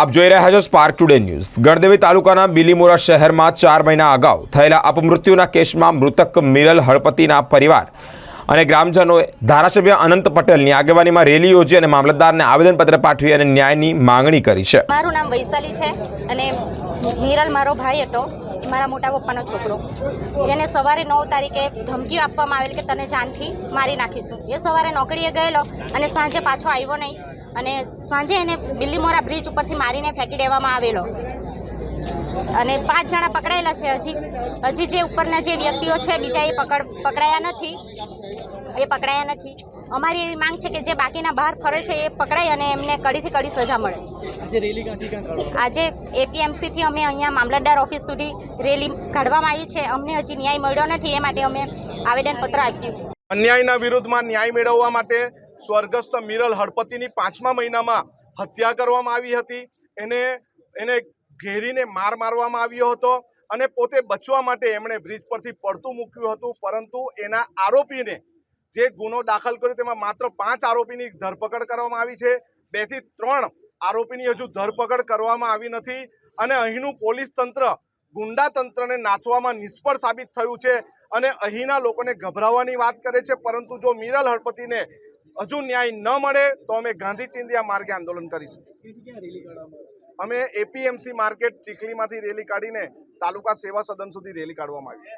આપ જોઈ રહ્યા છો સ્પાર્ક ટુડે ન્યૂઝ ગણદેવી તાલુકાના બિલીમોરા શહેરમાં ચાર મહિના અગાઉ થયેલા અપમૃત્યુના કેસમાં મૃતક મિરલ હળપતિના પરિવાર અને ગ્રામજનોએ ધારાસભ્ય અનંત પટેલની આગેવાનીમાં રેલી યોજી અને મામલતદારને આવેદનપત્ર પાઠવી અને ન્યાયની માંગણી કરી છે. મારું નામ વૈશાલી છે અને મિરલ મારો ભાઈ હતો, એ મારા મોટા પપ્પાનો છોકરો. જેને સવારે નવ તારીખે ધમકી આપવામાં આવેલી કે તને જાનથી મારી નાખીશું. એ સવારે નોકરીએ ગયેલો અને સાંજે પાછો આવ્યો નહીં. અને સાંજે એને બિલ્લીમોરા બ્રિજ ઉપરથી મારીને ફેંકી દેવામાં આવેલો. અને પાંચ જણા પકડાયેલા છે. હજી હજી જે ઉપરના જે વ્યક્તિઓ છે બીજા એ પકડ પકડાયા નથી. એ પકડાયા નથી. અમારી એવી માંગ છે કે જે બાકીના બહાર ફરે છે એ પકડાય અને એમને કડીથી કડી સજા મળે. આજે એપીએમસીથી અમે અહીંયા મામલતદાર ઓફિસ સુધી રેલી કાઢવામાં આવી છે. અમને હજી ન્યાય મળ્યો નથી. એ માટે અમે આવેદનપત્ર આપ્યું છે. અન્યાયના વિરુદ્ધમાં ન્યાય મેળવવા માટે સ્વર્ગસ્થ મિરલ હળપતિની પાંચમા મહિનામાં હત્યા કરવામાં આવી હતી. એને એને ઘેરીને માર મારવામાં આવ્યો હતો અને પોતે બચવા માટે એમણે બ્રિજ પરથી પડતું મૂક્યું હતું. પરંતુ એના આરોપીને જે ગુનો દાખલ કર્યો તેમાં માત્ર પાંચ આરોપીની ધરપકડ કરવામાં આવી છે. બેથી ત્રણ આરોપીની હજુ ધરપકડ કરવામાં આવી નથી અને અહીંનું પોલીસ તંત્ર ગુંડા તંત્રને નાથવામાં નિષ્ફળ સાબિત થયું છે અને અહીંના લોકોને ગભરાવાની વાત કરે છે. પરંતુ જો મિરલ હળપતિને હજુ ન્યાય ન મળે તો અમે ગાંધી ચિંધિયા માર્ગે આંદોલન કરીશું. અમે એપીએમસી માર્કેટ ચીખલીમાંથી રેલી કાઢીને તાલુકા સેવા સદન સુધી રેલી કાઢવામાં આવી.